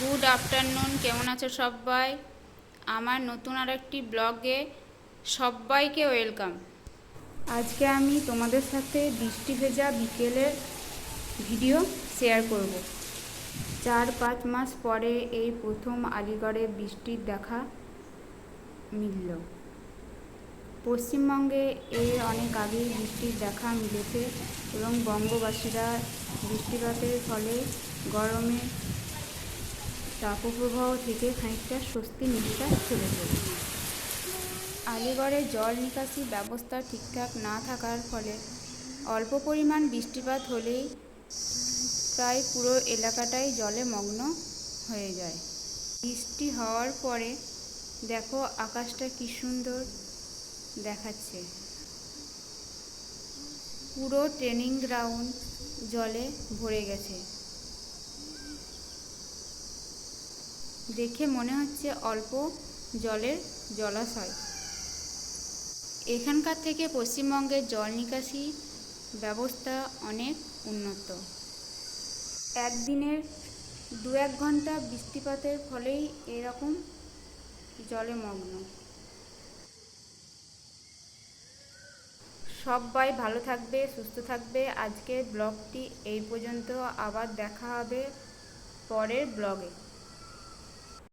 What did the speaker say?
Good afternoon, কেমন আছো সবাই? আমার নতুন আর একটি ব্লগে সবাইকে ওয়েলকাম। আজকে আমি তোমাদের সাথে বৃষ্টি ভেজা বিকেলের ভিডিও শেয়ার করব। চার পাঁচ মাস পরে এই প্রথম আলিগড়ে বৃষ্টির দেখা মিলল। পশ্চিমবঙ্গে এর অনেক আগেই বৃষ্টির দেখা মিলেছে এবং বঙ্গবাসীরা বৃষ্টিপাতের ফলে গরমে তাপপ্রবাহ থেকে খানিকটা স্বস্তি নিঃশ্বাস ছেড়েছে আলিগড়ে জল নিকাশি ব্যবস্থা ঠিকঠাক না থাকার ফলে অল্প পরিমাণ বৃষ্টিপাত হলেই প্রায় পুরো এলাকাটাই জলে মগ্ন হয়ে যায়। বৃষ্টি হওয়ার পরে দেখো আকাশটা কি সুন্দর দেখাচ্ছে। পুরো ট্রেনিং গ্রাউন্ড জলে ভরে গেছে। দেখে মনে হচ্ছে অল্প জলের জলাশয়। এখানকার থেকে পশ্চিমবঙ্গের জল নিকাশি ব্যবস্থা অনেক উন্নত। একদিনের দু এক ঘণ্টা বৃষ্টিপাতের ফলেই এরকম জলে মগ্ন। সবাই ভালো থাকবে, সুস্থ থাকবে। আজকের ব্লগটি এই পর্যন্ত। আবার দেখা হবে পরের ব্লগে।